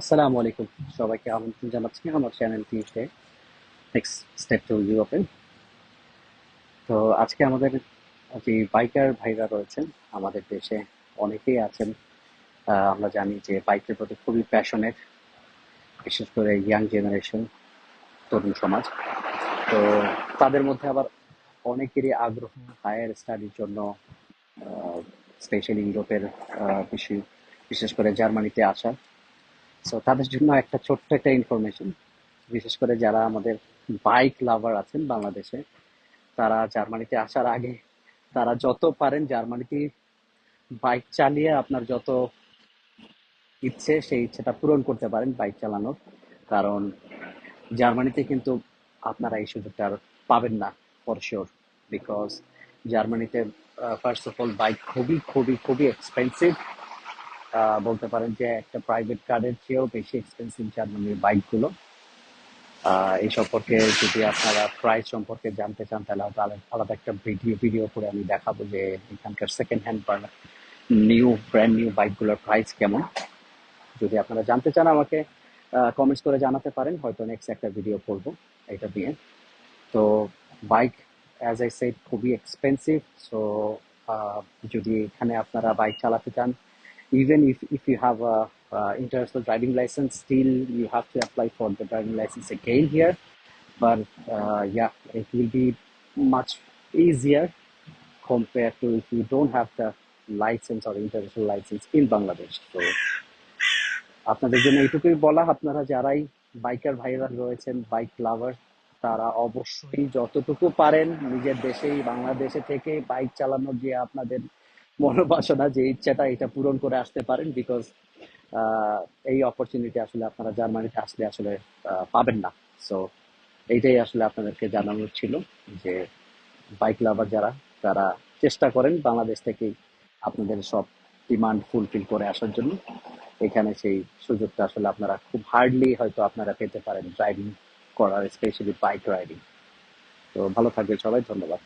আসসালামু আলাইকুম। সবাইকে আমন্ত্রণ জানাচ্ছি আমার channel Tuesday next step to ইউরোপে তো আজকে আমাদের যে বাইকার ভাইরা রয়েছেন, আমাদের দেশে অনেকেই আছেন। আমরা জানি যে বাইকের প্রতি খুবই প্যাশনেট বিশেষ করে ইয়াং জেনারেশন তরুণ সমাজ। তো তাদের মধ্যে আবার অনেকেরই আগ্রহ হায়ার স্টাডির জন্য স্পেশালি ইউরোপের বিশেষ করে জার্মানিতে আসা। সো তাদের জন্য একটা ছোট্ট একটা ইনফরমেশন বিশেষ করে যারা আমাদের বাইক লাভার আছেন বাংলাদেশে, তারা জার্মানিতে আসার আগে, তারা যত পারেন জার্মানিতে বাইক চালিয়ে আপনার যত ইচ্ছে, সেই ইচ্ছেটা পূরণ করতে পারেন বাইক চালানোর। কারণ জার্মানিতে কিন্তু আপনারা এই সুযোগটা আর পাবেন না ফর শিওর বিকজ জার্মানিতে ফার্স্ট অফ অল বাইক খুবই খুবই খুবই এক্সপেন্সিভ বলতে পারেন যে একটা প্রাইভেট কারের চেয়েও বেশি এক্সপেন্সিভ জার্মানির বাইকগুলো এই সম্পর্কে যদি আপনারা প্রাইস সম্পর্কে জানতে চান, তাহলে আলাদা একটা ভিডিও ভিডিও করে আমি দেখাবো যে এখানকার সেকেন্ড হ্যান্ড বা নিউ ব্র্যান্ড নিউ বাইকগুলোর প্রাইস কেমন। যদি আপনারা জানতে চান আমাকে কমেন্টস করে জানাতে পারেন, হয়তো নেক্সট একটা ভিডিও করব এটা দিয়ে। তো বাইক অ্যাজ আই সেড খুবই এক্সপেন্সিভ সো যদি এখানে আপনারা বাইক চালাতে চান even if, if you have a uh, international driving license still you have to apply for the driving license again here but uh, yeah it will be much easier compared to if you don't have the license or international license in bangladesh so আপনাদের জন্য এইটুকুই বলা আপনারা যারাই biker ভাইরা রয়েছেন bike লাভার তারা অবশ্যই যতটুকু পারেন নিজের দেশেই বাংলাদেশে থেকে বাইক চালানোর যে আপনাদের মনোবাসনা, যে ইচ্ছাটা এটা পূরণ করে আসতে পারেন বিকজ এই অপরচুনিটি আসলে আপনারা জার্মানিতে আসলে আসলে পাবেন না। সো এইটাই আসলে আপনাদেরকে জানানোর ছিল যে বাইক লাভার যারা, তারা চেষ্টা করেন বাংলাদেশ থেকেই আপনাদের সব ডিমান্ড ফুলফিল করে আসার জন্য। এখানে সেই সুযোগটা আসলে আপনারা খুব হার্ডলি হয়তো আপনারা পেতে পারেন ড্রাইভিং করার স্পেশালি বাইক রাইডিং তো ভালো থাকবেন সবাই, ধন্যবাদ।